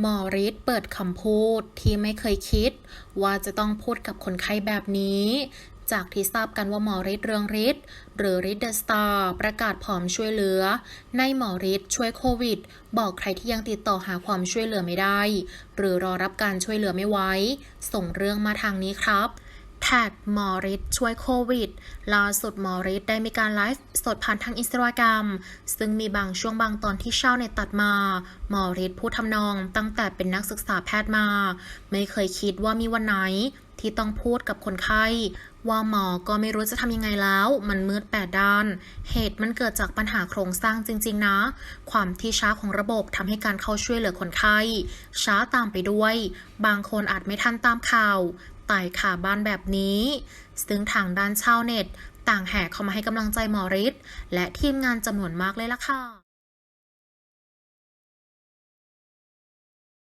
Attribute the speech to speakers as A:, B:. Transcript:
A: หมอฤทธิ์เปิดคำพูดที่ไม่เคยคิด ว่าจะต้องพูดกับคนไข้แบบนี้ จากที่ทราบกันว่าหมอฤทธิ์เรืองฤทธิ์หรือฤทธิ์เดอะสตาร์ประกาศพร้อมช่วยเหลือ ในหมอฤทธิ์ช่วยโควิด บอกใครที่ยังติดต่อหาความช่วยเหลือไม่ได้ หรือรอรับการช่วยเหลือไม่ไหวส่งเรื่องมาทางนี้ครับ แท็กหมอฤทธิ์ช่วยโควิด ล่าสุดหมอฤทธิ์ได้มีการไลฟ์สดผ่านทางอินสตาแกรมซึ่งมีบางช่วงบางตอนที่เช่าในตัดมาหมอฤทธิ์พูดทำนองตั้งแต่เป็นนักศึกษาแพทย์มา ไม่เคยคิดว่ามีวันไหนที่ต้องพูดกับคนไข้ ว่าหมอก็ไม่รู้จะทำยังไงแล้ว มันมืดแปดด้าน เหตุมันเกิดจากปัญหาโครงสร้างจริง ๆ นะ ความที่ช้าของระบบทำให้การเข้าช่วยเหลือคนไข้ ช้าตามไปด้วย บางคนอาจไม่ทันตามข่าว ตายขาบ้านแบบนี้ ซึ่งทางด้านชาวเน็ต ต่างแห่เข้ามาให้กำลังใจหมอฤทธิ์และทีมงานจำนวนมากเลยล่ะค่ะ